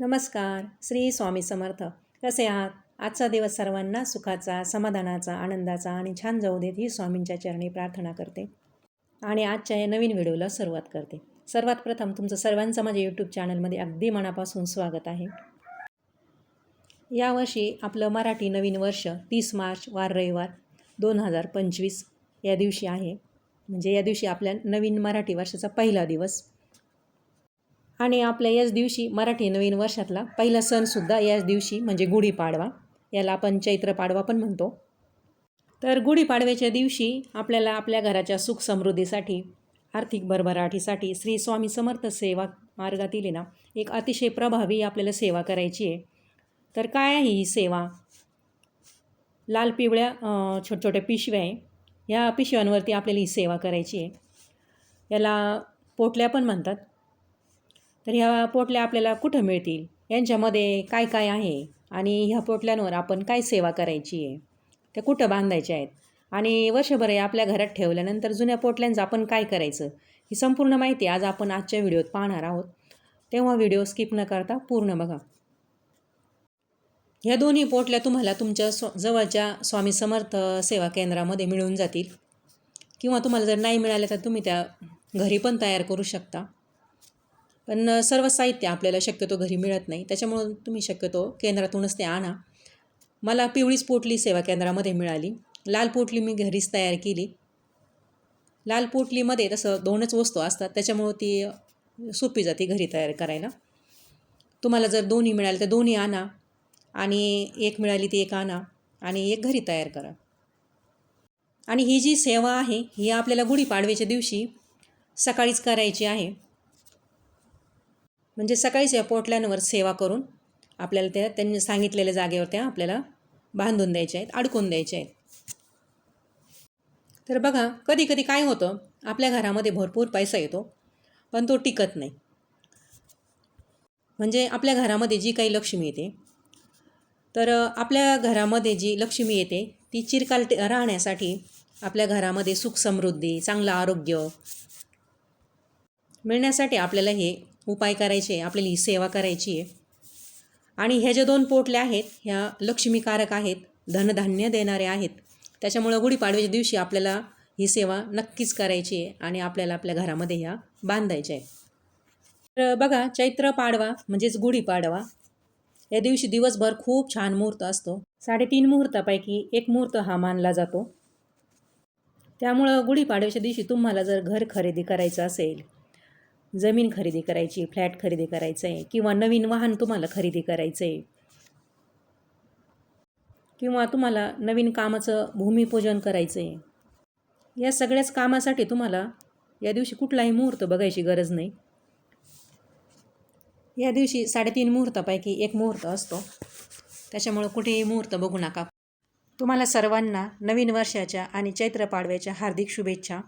नमस्कार श्री स्वामी समर्थ. कसे आहात? आजचा दिवस सर्वांना सुखाचा समाधानाचा आनंदाचा आणि छान जाऊ देत ही स्वामींच्या चरणी प्रार्थना करते. आणि आजच्या या नवीन व्हिडिओला सुरुवात करते. सर्वात प्रथम तुमचं सर्वांचं माझ्या यूट्यूब चॅनलमध्ये अगदी मनापासून स्वागत आहे. यावर्षी आपलं मराठी नवीन वर्ष तीस मार्च वार रविवार दोन हजार पंचवीस या दिवशी आहे. म्हणजे या दिवशी आपल्या नवीन मराठी वर्षाचा पहिला दिवस. आणि आपल्या याच दिवशी मराठी नवीन वर्षातला पहिला सणसुद्धा याच दिवशी म्हणजे गुढीपाडवा याला आपण चैत्र पाडवा पण म्हणतो. तर गुढीपाडव्याच्या दिवशी आपल्याला आपल्या घराच्या सुख समृद्धीसाठी आर्थिक भरभराटीसाठी श्री स्वामी समर्थ सेवा मार्गातील आहे ना एक अतिशय प्रभावी आपल्याला सेवा करायची आहे. तर काय आहे ही सेवा? लाल पिवळ्या छोट छोट्या पिशव्या आहे. या पिशव्यांवरती आपल्याला ही सेवा करायची आहे. याला पोटल्या पण म्हणतात. तर ह्या पोटल्या आपल्याला कुठं मिळतील? यांच्यामध्ये काय काय आहे? आणि ह्या पोटल्यांवर आपण काय सेवा करायची आहे? त्या कुठं बांधायच्या आहेत? आणि वर्षभर आपल्या घरात ठेवल्यानंतर जुन्या पोटल्यांचं आपण काय करायचं? ही संपूर्ण माहिती आज आपण आजच्या व्हिडिओत पाहणार आहोत. तेव्हा व्हिडिओ स्किप न करता पूर्ण बघा. ह्या दोन्ही पोटल्या तुम्हाला तुमच्या स्व जवळच्या स्वामी समर्थ सेवा केंद्रामध्ये मिळून जातील. किंवा तुम्हाला जर नाही मिळाल्या तर तुम्ही त्या घरी पण तयार करू शकता. पण सर्व साहित्य आपल्याला शक्यतो घरी मिळत नाही. त्याच्यामुळं तुम्ही शक्यतो केंद्रातूनच ते आणा. मला पिवळीच पोटली सेवा केंद्रामध्ये मिळाली. लाल पोटली मी घरीच तयार केली. लाल पोटलीमध्ये तसं दोनच वस्तू असतात. त्याच्यामुळं ती सोपी जाते घरी तयार करायला. तुम्हाला जर दोन्ही मिळाले तर दोन्ही आणा आणि एक मिळाली ती एक आणा आणि एक घरी तयार करा. आणि ही जी सेवा आहे ही आपल्याला गुढीपाडव्याच्या दिवशी सकाळीच करायची आहे. म्हणजे सकाळीच या पोटल्यांवर सेवा करून आपल्याला त्या त्यांनी सांगितलेल्या जागेवर त्या आपल्याला बांधून द्यायच्या आहेत अडकून द्यायच्या आहेत. तर बघा कधी कधी काय होतं? आपल्या घरामध्ये भरपूर पैसा येतो पण तो टिकत नाही. म्हणजे आपल्या घरामध्ये जी काही लक्ष्मी येते तर आपल्या घरामध्ये जी लक्ष्मी येते ती चिरकाल राहण्यासाठी आपल्या घरामध्ये सुख समृद्धी चांगलं आरोग्य मिळण्यासाठी आपल्याला हे उपाय करायचे आहे आपल्याला ही सेवा करायची आहे. आणि ह्या ज्या दोन पोटल्या आहेत ह्या लक्ष्मीकारक आहेत धनधान्य देणारे आहेत त्याच्यामुळं गुढीपाडव्याच्या दिवशी आपल्याला ही सेवा नक्कीच करायची आहे आणि आपल्याला आपल्या घरामध्ये ह्या बांधायच्या आहे तर बघा चैत्र पाडवा म्हणजेच गुढीपाडवा या दिवशी दिवसभर खूप छान मुहूर्त असतो. साडेतीन मुहूर्तापैकी एक मुहूर्त हा मानला जातो. त्यामुळं गुढीपाडव्याच्या दिवशी तुम्हाला जर घर खरेदी करायचं असेल जमीन खरेदी करायची फ्लॅट खरेदी करायचं आहे किंवा नवीन वाहन तुम्हाला खरेदी करायचं आहे किंवा तुम्हाला नवीन कामाचं भूमिपूजन करायचं आहे या सगळ्याच कामासाठी तुम्हाला या दिवशी कुठलाही मुहूर्त बघायची गरज नाही. या दिवशी साडेतीन मुहूर्तापैकी एक मुहूर्त असतो. त्याच्यामुळं कुठेही मुहूर्त बघू नका. तुम्हाला सर्वांना नवीन वर्षाच्या आणि चैत्र पाडव्याच्या हार्दिक शुभेच्छा.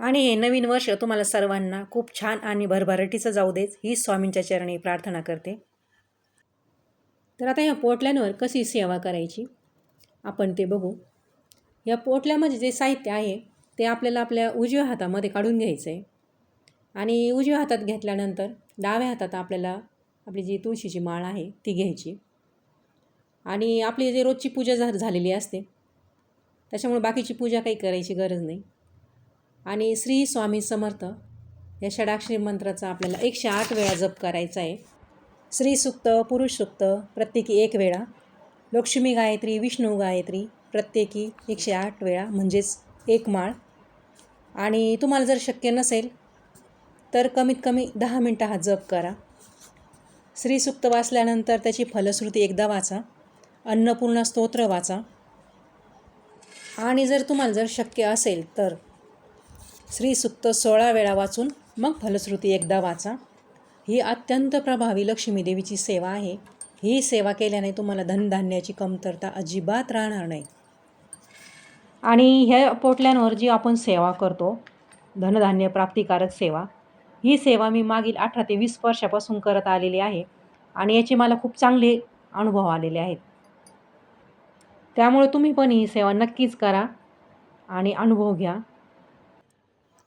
आणि हे नवीन वर्ष तुम्हाला सर्वांना खूप छान आणि भरभराटीचं जाऊ देत ही स्वामींच्या चरणी प्रार्थना करते. तर आता या पोटल्यांवर कशी सेवा करायची? आपण ते बघू. या पोटल्यामध्ये जे साहित्य आहे ते आपल्याला आपल्या उजव्या हातामध्ये काढून घ्यायचं आहे आणि उजव्या हातात घेतल्यानंतर डाव्या हातात आपल्याला आपली जी तुळशीची माळ आहे ती घ्यायची. आणि आपली जे रोजची पूजा झा झालेली असते त्याच्यामुळे बाकीची पूजा काही करायची गरज नाही. आणि श्री स्वामी समर्थ या षडाक्षरी मंत्राचा आपल्याला एकशे आठ वेळा जप करायचा आहे. श्री सुक्त पुरुष सुक्त प्रत्येकी एक वेळा. लक्ष्मी गायत्री विष्णू गायत्री प्रत्येकी एकशे आठ वेळा म्हणजेच एक माळ. आणि तुम्हाला जर शक्य नसेल तर कमीत कमी दहा मिनटं हा जप करा. श्रीसुक्त वाचल्यानंतर त्याची फलश्रुती एकदा वाचा. अन्नपूर्णा स्तोत्र वाचा. आणि जर तुम्हाला जर शक्य असेल तर श्रीसुक्त सोळा वेळा वाचून मग फलश्रुती एकदा वाचा. ही अत्यंत प्रभावी लक्ष्मीदेवीची सेवा आहे. ही सेवा केल्याने तुम्हाला धनधान्याची कमतरता अजिबात राहणार नाही. आणि ह्या पोटल्यांवर जी आपण सेवा करतो धनधान्य प्राप्तिकारक सेवा ही सेवा मी मागील अठरा ते वीस वर्षापासून करत आलेली आहे आणि याचे मला खूप चांगले अनुभव आलेले आहेत. त्यामुळे तुम्ही पण ही सेवा नक्कीच करा आणि अनुभव घ्या.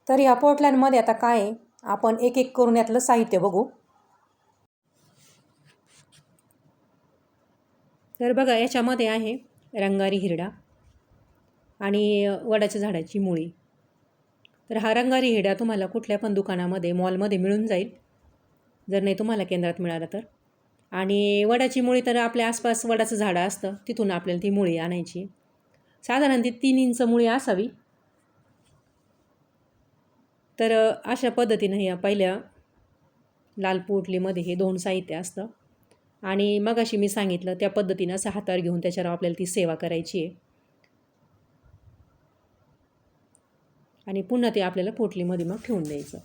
तर ह्या पोटल्यांमध्ये आता काय आहे? आपण एक एक करून यातलं साहित्य बघू. तर बघा याच्यामध्ये आहे रंगारी हिरडा आणि वडाच्या झाडाची मुळी. तर हा रंगारी हिरडा तुम्हाला कुठल्या पण दुकानामध्ये मॉलमध्ये मिळून जाईल. जर नाही तुम्हाला केंद्रात मिळाला तर. आणि वडाची मुळी तर आपल्या आसपास वडाचं झाडं असतं. तिथून आपल्याला ती मुळी आणायची. साधारण ती तीन इंच मुळी असावी. तर अशा पद्धतीनं ह्या पहिल्या लाल पोटलीमध्ये हे दोन साहित्य असतं. आणि मग अशी मी सांगितलं त्या पद्धतीनं असं हातावर घेऊन त्याच्यावर आपल्याला ती सेवा करायची आहे. आणि पुन्हा ते आपल्याला पोटलीमध्ये मग ठेवून द्यायचं.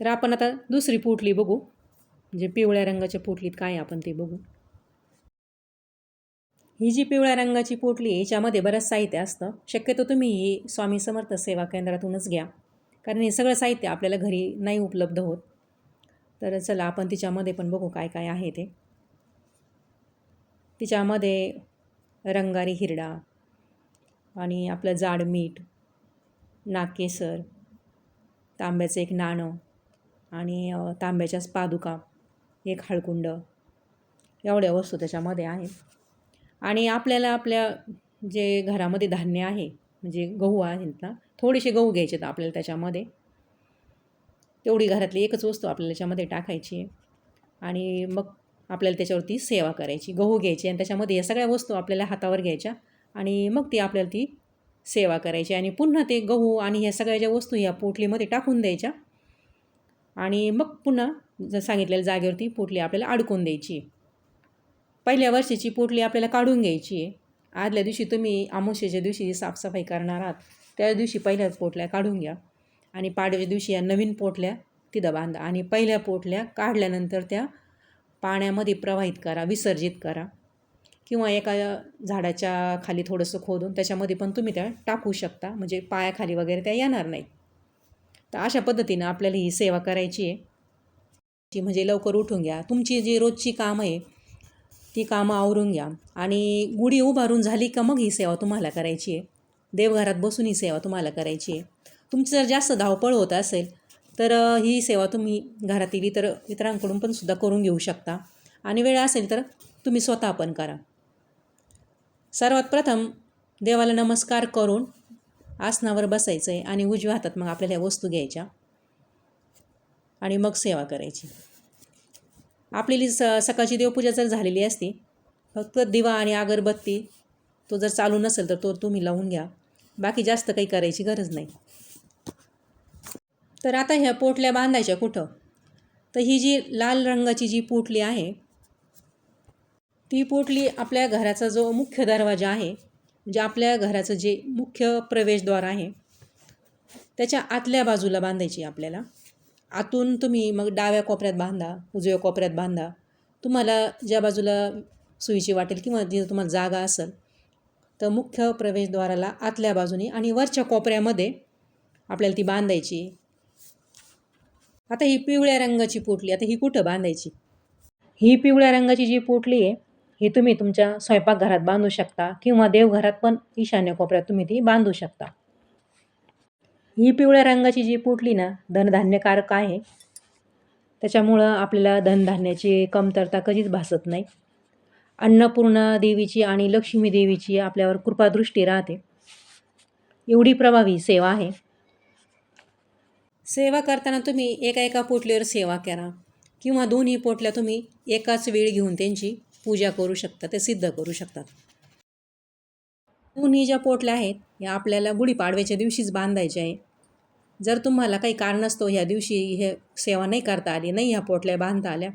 तर आपण आता दुसरी पोटली बघू. म्हणजे पिवळ्या रंगाच्या पोटलीत काय आपण ते बघू. ही जी पिवळ्या रंगाची पोटली याच्यामध्ये बरंच साहित्य असतं. शक्यतो तुम्ही ही स्वामी समर्थ सेवा केंद्रातूनच घ्या. कारण हे सगळं साहित्य आपल्याला घरी नाही उपलब्ध होत. तर चला आपण तिच्यामध्ये पण बघू काय काय आहे ते. तिच्यामध्ये रंगारी हिरडा आणि आपलं जाड मीठ नाकेसर तांब्याचं एक नाणं आणि तांब्याच्याच पादुका एक हळकुंड एवढ्या वस्तू त्याच्यामध्ये आहेत. आणि आपल्याला आपल्या जे घरामध्ये धान्य आहे म्हणजे गहू आहेत ना थोडेसे गहू घ्यायचे आहेत आपल्याला त्याच्यामध्ये. तेवढी घरातली एकच वस्तू आपल्याला त्याच्यामध्ये टाकायची आहे. आणि मग आपल्याला त्याच्यावरती सेवा करायची गहू घ्यायची आणि त्याच्यामध्ये या सगळ्या वस्तू आपल्याला हातावर घ्यायच्या आणि मग ती आपल्याला ती सेवा करायची आणि पुन्हा ते गहू आणि ह्या सगळ्या ज्या वस्तू ह्या पोटलीमध्ये टाकून द्यायच्या. आणि मग पुन्हा जर सांगितलेल्या जागेवरती पोटली आपल्याला अडकून द्यायची. पहिल्या वर्षीची पोटली आपल्याला काढून घ्यायची आहे. आदल्या दिवशी तुम्ही आमोशेच्या दिवशी साफसफाई करणार आहात. त्या दिवशी पहिल्याच पोटल्या काढून घ्या. आणि पाडव्याच्या दिवशी या नवीन पोटल्या तिथं बांधा. आणि पहिल्या पोटल्या काढल्यानंतर त्या पाण्यामध्ये प्रवाहित करा विसर्जित करा. किंवा एका झाडाच्या खाली थोडंसं खोदून त्याच्यामध्ये पण तुम्ही त्या टाकू शकता. म्हणजे पायाखाली वगैरे त्या येणार नाही तर अशा पद्धतीनं आपल्याला ही सेवा करायची आहे. ती म्हणजे लवकर उठून घ्या. तुमची जी रोजची कामं आहे ती कामं आवरून घ्या. आणि गुढी उभारून झाली का मग ही सेवा तुम्हाला करायची आहे. देवघरात बसून ही सेवा तुम्हाला करायची आहे. तुमची जर जास्त धावपळ होत असेल तर ही सेवा तुम्ही घरातील इतर इतरांकडून पण सुद्धा करून घेऊ शकता. आणि वेळ असेल तर तुम्ही स्वतः पण करा. सर्वात प्रथम देवाला नमस्कार करून आसनावर बसायचं आहे आणि उजव्या हातात मग आपल्याला या वस्तू घ्यायच्या. आणि मग सेवा करायची. आपली स सकाळची देवपूजा जर झालेली असती फक्त दिवा आणि अगरबत्ती तो जर चालू नसेल तर तो तुम्ही लावून घ्या. बाकी जास्त काही करायची गरज नाही. तर आता ह्या पोटल्या बांधायच्या कुठं? तर ही जी लाल रंगाची जी पोटली आहे ती पोटली आपल्या घराचा जो मुख्य दरवाजा आहे म्हणजे आपल्या घराचं जे मुख्य प्रवेशद्वार आहे त्याच्या आतल्या बाजूला बांधायची आपल्याला. आतून तुम्ही मग डाव्या कोपऱ्यात बांधा उजव्या कोपऱ्यात बांधा. तुम्हाला ज्या बाजूला सोयीची वाटेल किंवा जिथं तुम्हाला जागा असेल तर मुख्य प्रवेशद्वाराला आतल्या बाजूने आणि वरच्या कोपऱ्यामध्ये आपल्याला ती बांधायची. आता ही पिवळ्या रंगाची पोटली आता ही कुठं बांधायची? ही पिवळ्या रंगाची जी पोटली आहे ही तुम्ही तुमच्या स्वयंपाकघरात बांधू शकता किंवा देवघरात पण ईशान्य कोपऱ्यात तुम्ही ती बांधू शकता. ही पिवळ्या रंगाची जी पोटली ना धनधान्यकारक आहे त्याच्यामुळं आपल्याला धनधान्याची कमतरता कधीच भासत नाही. अन्नपूर्णा देवीची आणि लक्ष्मी देवीची आपल्यावर कृपादृष्टी राहते. एवढी प्रभावी सेवा आहे. सेवा करताना तुम्ही एका एका पोटलीवर सेवा करा. किंवा दोन्ही पोटल्या तुम्ही एकाच वेळ घेऊन त्यांची पूजा करू शकता ते सिद्ध करू शकतात. दोन्ही ज्या पोटल्या आहेत या आपल्याला गुढीपाडव्याच्या दिवशीच बांधायच्या आहे. जर तुम्हाला काही कारणास्तव ह्या दिवशी हे सेवा नाही करता आली नाही ह्या पोटल्या बांधता आल्या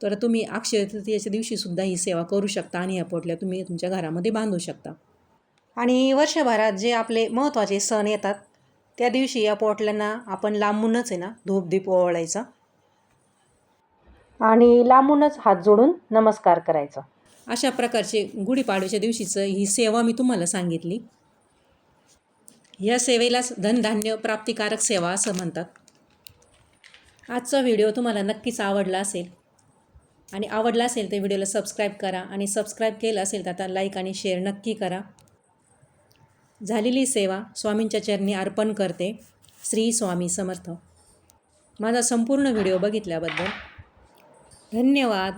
तर तुम्ही अक्षय तृतीयाच्या दिवशीसुद्धा ही सेवा करू शकता आणि ह्या पोटल्या तुम्ही तुमच्या घरामध्ये बांधू शकता. आणि वर्षभरात जे आपले महत्त्वाचे सण येतात त्या दिवशी या पोटल्यांना आपण लांबूनच आहे ना धूपदीप ओवाळायचा. आणि लांबूनच हात जोडून नमस्कार करायचा. अशा प्रकारचे गुढीपाडव्याच्या दिवशीचं ही सेवा मी तुम्हाला सांगितली. या सेवेलाच धनधान्य प्राप्तिकारक सेवा असं म्हणतात. आजचा व्हिडिओ तुम्हाला नक्कीच आवडला असेल. आणि आवडला असेल तर व्हिडिओला सबस्क्राईब करा आणि सबस्क्राईब केलं असेल तर आता लाईक आणि शेअर नक्की करा. झालेली सेवा स्वामींच्या चरणी अर्पण करते. श्री स्वामी समर्थ. माझा संपूर्ण व्हिडिओ बघितल्याबद्दल धन्यवाद.